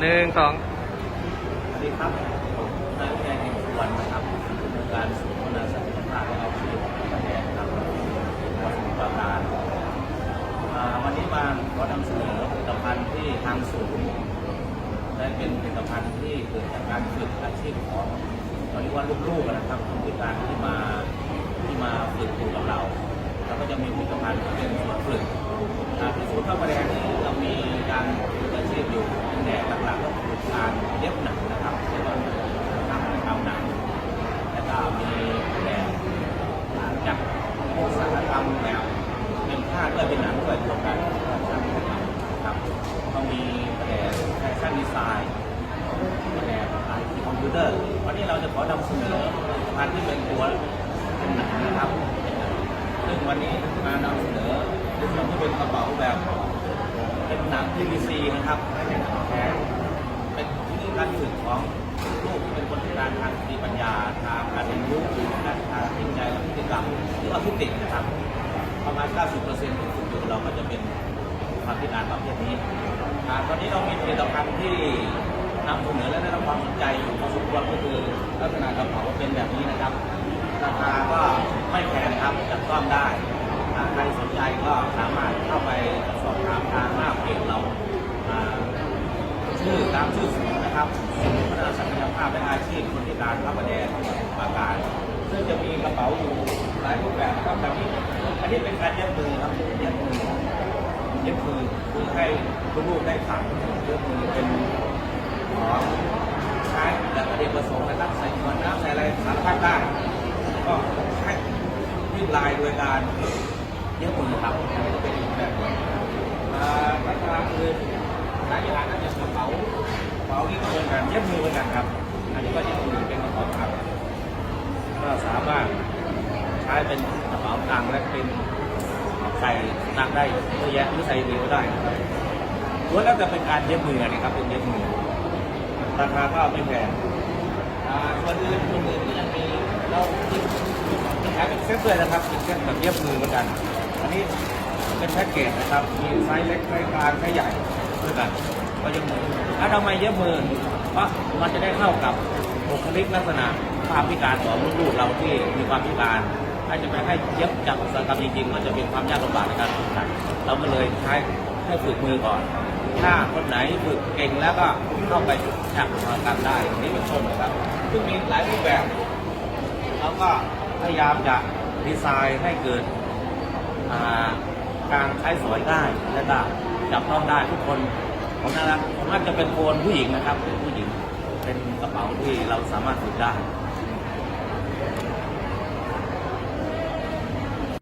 หนึ่งสองสวัสดีครับผมนายวิทยาเองสุวรรณนะครับการสูงพัฒนาศักยภาพและอาชีพคะแนนครับวัดสมุทรปราการอ่าวันนี้มาขอนำเสนอผลิตภัณฑ์ที่ทางศูนย์ได้เป็นผลิตภัณฑ์ที่เกิดจากการฝึกอาชีพของเราเรียกว่าลูกๆนะครับคนพิการที่มาที่มาฝึกอยู่กับเรา แล้วก็จะมีผลิตภัณฑ์ที่เป็นส่วนฝึกอ่าที่ศูนย์พระประแดงนี้เรามีการฝึกอาชีพอยู่แผนกหลักๆก็คือการเย็บหนังนะครับเรียกว่าทำทำหนัง แล้วก็มีแผนกอ่าจับอุตสาหกรรมแบบเป็นผ้าด้วยเป็นหนังด้วยรวมกันครับต้องมีแผนกแฟชั่นดีไซน์แผนกไอทีค อมพิวเตอร์ วันนี้เราจะขอนำเสนอผลิตภัณฑ์ที่เป็นตัวเป็นหนังนะครับ ซึ่งวันนี้มานำเสนอในส่วนที่เป็นกระเป๋าแบบเป็นหนัง PVC นะครับไม่ใช่หนังแท้เป็นวิธีการฝึกของลูกที่เป็นคนพิการทางสติปัญญาทางการเรียนรู้และทางจิตใจและพฤติกรรมหรือออทิสติกนะครับ ประมาณ 90%ที่ฝึกอยู่เราก็จะเป็นความพิการประเภทนี้ตอนนี้เรามีผลิตภัณฑ์ที่นำเสนอและได้รับ ความสนใจอยู่พอสมควรก็คือลักษณะกระเป๋าเป็นแบบนี้นะครับ ราคาก็ไม่แพงครับจับต้องได้ใครสนใจก็สามารถเข้าไปสอบถามทางหน้าเพจเราอ่าชื่อตามชื่อศูนย์นะครับศูนย์พัฒนาศักยภาพและอาชีพคนพิการพระประแดงปราการซึ่งจะมีกระเป๋าอยู่หลายรูปแบบนะครับแบบนี้อันนี้เป็นการเย็บมือครับเย็บมือเย็บมือคือให้ลูกได้ถักเย็บมือเป็นของใช้และอเนกประสงค์นะครับใส่ขวดน้ำใส่อะไรสารพัดได้ ก็ใช้ยืด ลายโดยการเย็บมือครับอันนี้ก็เป็นอีกแบบหนึ่งอ่าลักษณะคือใช้เวลาน่าจะกระเป๋ากระเป๋านี่ก็เหมือนกันเย็บมือเหมือนกันครับ อันนี้ก็เย็บมือเป็นกระเป๋าครับก็สามารถใช้เป็นกระเป๋าตังค์และเป็นใส่ตังค์ได้เยอะแยะหรือใส่เดียวได้นะครับล้วนแล้วแต่เป็นการเย็บมือนะครับเป็นเย็บมือราคาก็ไม่แพงอ่าส่วนอื่นส่วนอื่นที่ยังมีเราที่ขาย เป็นเซตด้วยนะครับเป็นเซตแบบเย็บมือเหมือนกัน อันนี้เป็นแพ็กเกจนะครับ มีไซส์เล็กไซส์กลางไซส์ใหญ่ด้วยกันก็เย็บมือถ้าทำไมเย็บมือเพราะมันจะได้เข้ากับบุคลิกลักษณะความพิการของลูกๆเราที่มีความพิการถ้าจะไปให้เย็บจากอุตสาหกรรมจริงๆ มันจะเป็นความยากลำบากในการฝึกหัดเราก็เลยใช้ให้ฝึกมือก่อน ถ้าคนไหนฝึกเก่งแล้วก็เข้าไปจากอุตสาหกรรมได้นี้เป็นต้นนะครับซึ่งมีหลายรูปแบบแล้วก็ พยายามจะดีไซน์ให้เกิดการใช้สอยได้และก็จับต้องได้ทุกคนผมน่ารับผมว่าจะเป็นโคนผู้หญิงนะครับ เป็นผู้หญิงเป็นกระเป๋าที่เราสามารถฝึกได้